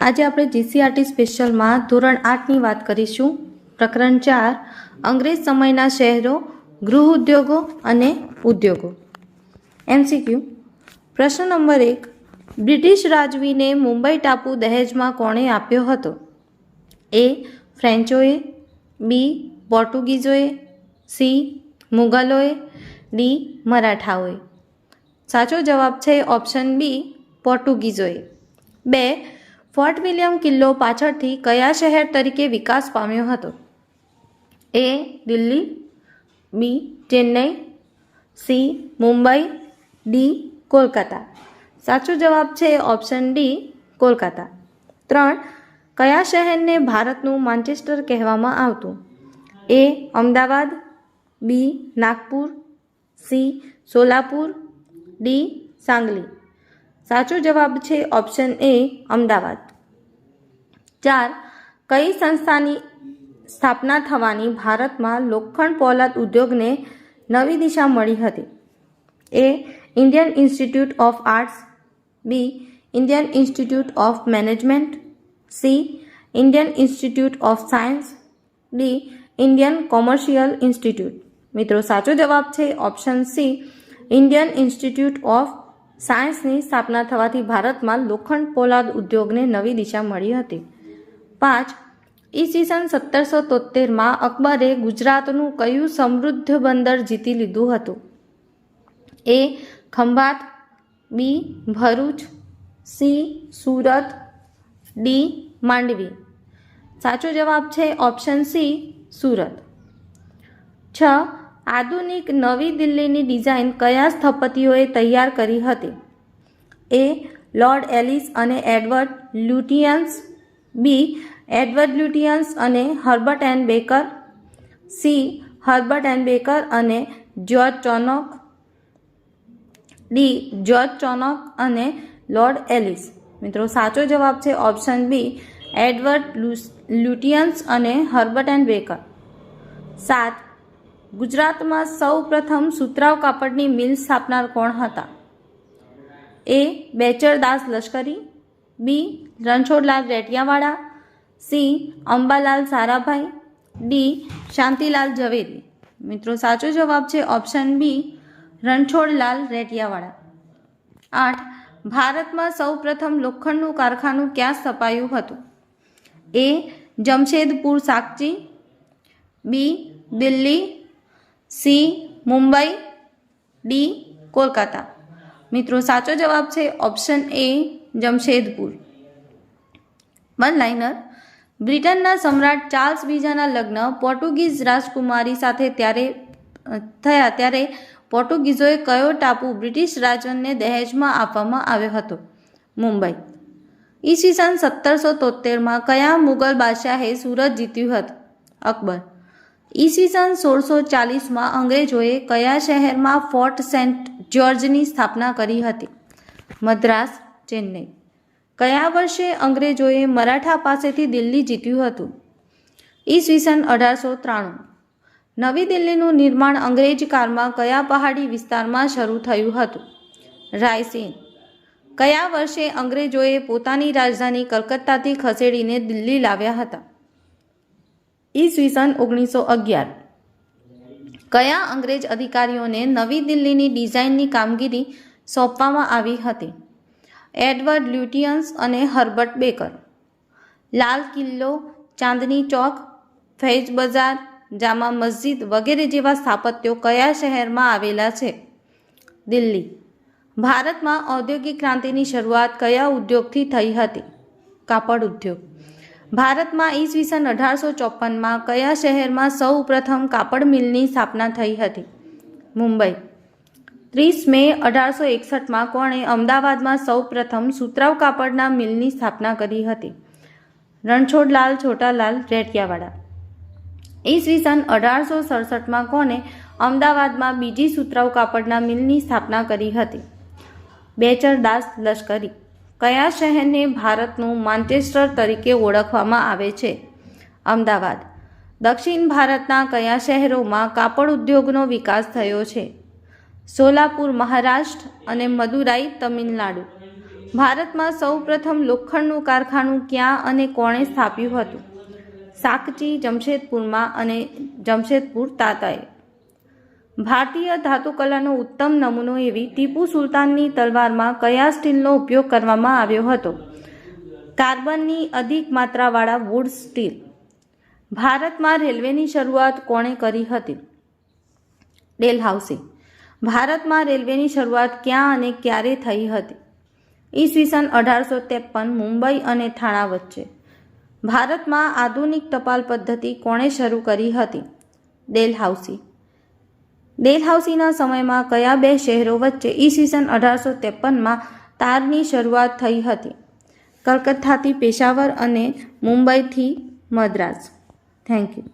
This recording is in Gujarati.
આજે આપણે જીસીઆરટી સ્પેશિયલમાં ધોરણ આઠની વાત કરીશું. પ્રકરણ ચાર, અંગ્રેજ સમયના શહેરો, ગૃહ ઉદ્યોગો અને ઉદ્યોગો. એમસીક્યુ પ્રશ્ન નંબર એક, બ્રિટિશ રાજવીને મુંબઈ ટાપુ દહેજમાં કોણે આપ્યો હતો? એ ફ્રેન્ચોએ. બી પોર્ટુગીઝોએ. સી મુગલોએ, ડી, મરાઠાઓએ. સાચો જવાબ છે ઓપ્શન બી, પોર્ટુગીઝોએ. બે, ફોર્ટ વિલિયમ કિલ્લો પાછળથી કયા શહેર તરીકે વિકાસ પામ્યો હતો? A, Delhi, B, Chennai, C, Mumbai, D, Kolkata. સાચો જવાબ છે ઓપ્શન ડી, કોલકાતા. ત્રણ, કયા શહેરને ભારતનું માન્ચેસ્ટર કહેવામાં આવતું? A, Ahmedabad B, Nagpur, C, Solapur, D, Sangli. સાચો જવાબ છે ઓપ્શન એ અમદાવાદ. ચાર, કઈ સંસ્થાની સ્થાપના થવાની ભારતમાં લોખંડ પોલાદ ઉદ્યોગને નવી દિશા મળી હતી? A, Indian Institute of Arts, B, Indian Institute of Management, C, Indian Institute of Science, D, Indian Commercial Institute. મિત્રો, સાચો જવાબ છે option C Indian Institute of સાયન્સની સ્થાપના થવાથી ભારતમાં લોખંડ પોલાદ ઉદ્યોગને નવી દિશા મળી હતી. પાંચ ઈસવીસન સત્તરસો તોતેરમાં અકબરે ગુજરાતનું કયું સમૃદ્ધ બંદર જીતી લીધું હતું? A, Khambhat, B, Bharuch, C, Surat, D, Mandvi. સાચો જવાબ છે ઓપ્શન સી સુરત. છ આધુનિક નવી દિલ્હીની ડિઝાઇન કયા સ્થપતિઓએ તૈયાર કરી હતી? એ, લોર્ડ એલિસ અને Edward Lutyens, B, Edward Lutyens અને Herbert and Baker, C, Herbert and Baker અને જ્યોર્જ ચોનોક, ડી, જ્યોર્જ ચોનોક અને લોર્ડ એલિસ. મિત્રો, સાચો જવાબ છે ઓપ્શન બી, એડવર્ડ લ્યુટિયન્સ અને હર્બર્ટ એન્ડ બેકર. સાત ગુજરાતમાં સૌ પ્રથમ સુતરાવ કાપડની મિલ સ્થાપનાર કોણ હતા? A. Bechardas Lashkari, B. Ranchhodlal Retiyawala, C. Ambalal Sarabhai, D. Shantilal Zaveri. મિત્રો, સાચો જવાબ છે ઓપ્શન બી, રણછોડલાલ રેટિયાવાળા. આઠ. ભારતમાં સૌ પ્રથમ લોખંડનું કારખાનું ક્યાં સ્થપાયું હતું? A. Jamshedpur Sakchi B. Delhi C, Mumbai. D, Kolkata. મિત્રો, સાચો જવાબ છે option A Jamshedpur. One liner બ્રિટનના સમ્રાટ ચાર્લ્સ બીજાના લગ્ન પોર્ટુગીઝ રાજકુમારી સાથે ત્યારે થયા ત્યારે પોર્ટુગીઝોએ કયો ટાપુ બ્રિટિશ રાજનને દહેજમાં આપવામાં આવ્યો હતો? મુંબઈ. ઈસવીસન સત્તરસો તોતેરમાં કયા મુગલ બાદશાહે સુરત જીત્યું હતું? અકબર. ઈસવીસન સોળસો ચાલીસમાં અંગ્રેજોએ કયા શહેરમાં ફોર્ટ સેન્ટ જ્યોર્જની સ્થાપના કરી હતી? મદ્રાસ, ચેન્નઈ. કયા વર્ષે અંગ્રેજોએ મરાઠા પાસેથી દિલ્હી જીત્યું હતું? ઈસવીસન અઢારસો ત્રાણું. નવી દિલ્હીનું નિર્માણ અંગ્રેજ કાળમાં કયા પહાડી વિસ્તારમાં શરૂ થયું હતું? રાયસીન. કયા વર્ષે અંગ્રેજોએ પોતાની રાજધાની કલકત્તાથી ખસેડીને દિલ્હી લાવ્યા હતા? ઈસવીસન ઓગણીસો અગિયાર. કયા અંગ્રેજ અધિકારીઓને નવી દિલ્હીની ડિઝાઇનની કામગીરી સોંપવામાં આવી હતી? એડવર્ડ લ્યુટિયન્સ અને હર્બર્ટ બેકર. લાલ કિલ્લો, ચાંદની ચોક ફૈજ બજાર, જામા મસ્જિદ વગેરે જેવા સ્થાપત્યો કયા શહેરમાં આવેલા છે? દિલ્હી. ભારતમાં ઔદ્યોગિક ક્રાંતિની શરૂઆત કયા ઉદ્યોગથી થઈ હતી? કાપડ ઉદ્યોગ. ભારતમાં ઈસવીસન અઢારસો ચોપનમાં કયા શહેરમાં સૌ પ્રથમ કાપડ મિલની સ્થાપના થઈ હતી? મુંબઈ. ત્રીસ મે અઢારસો એકસઠમાં કોણે અમદાવાદમાં સૌ પ્રથમ સુતરાવ કાપડના મિલની સ્થાપના કરી હતી? રણછોડલાલ છોટાલાલ રેટિયાવાડા. ઈસવીસન અઢારસો સડસઠમાં કોણે અમદાવાદમાં બીજી સુતરાવ કાપડના મિલની સ્થાપના કરી હતી? બેચરદાસ લશ્કરી. કયા શહેરને ભારતનું માન્ચેસ્ટર તરીકે ઓળખવામાં આવે છે? અમદાવાદ. દક્ષિણ ભારતના કયા શહેરોમાં કાપડ ઉદ્યોગનો વિકાસ થયો છે? સોલાપુર, મહારાષ્ટ્ર અને મદુરાઈ, તમિલનાડુ. ભારતમાં સૌપ્રથમ લોખંડનું કારખાનું ક્યાં અને કોણે સ્થાપ્યું હતું? સાકચી, જમશેદપુરમાં અને જમશેદપુર, તાતાએ. ભારતીય ધાતુકલાનો ઉત્તમ નમૂનો એવી ટીપુ સુલતાનની તલવારમાં કયા સ્ટીલનો ઉપયોગ કરવામાં આવ્યો હતો? કાર્બનની અધિક માત્રાવાળા વુડ સ્ટીલ. ભારતમાં રેલવેની શરૂઆત કોણે કરી હતી? ડેલહાઉસી. ભારતમાં રેલવેની શરૂઆત ક્યાં અને ક્યારે થઈ હતી? ઈસવીસન અઢારસો ત્રેપન મુંબઈ અને થાણા વચ્ચે. ભારતમાં આધુનિક ટપાલ પદ્ધતિ કોણે શરૂ કરી હતી? ડેલહાઉસી. ડેલહાઉસીના સમયમાં કયા બે શહેરો વચ્ચે ઈસવીસન અઢારસો ત્રેપનમાં તારની શરૂઆત થઈ હતી? કલકત્તાથી પેશાવર અને મુંબઈથી મદ્રાસ. Thank you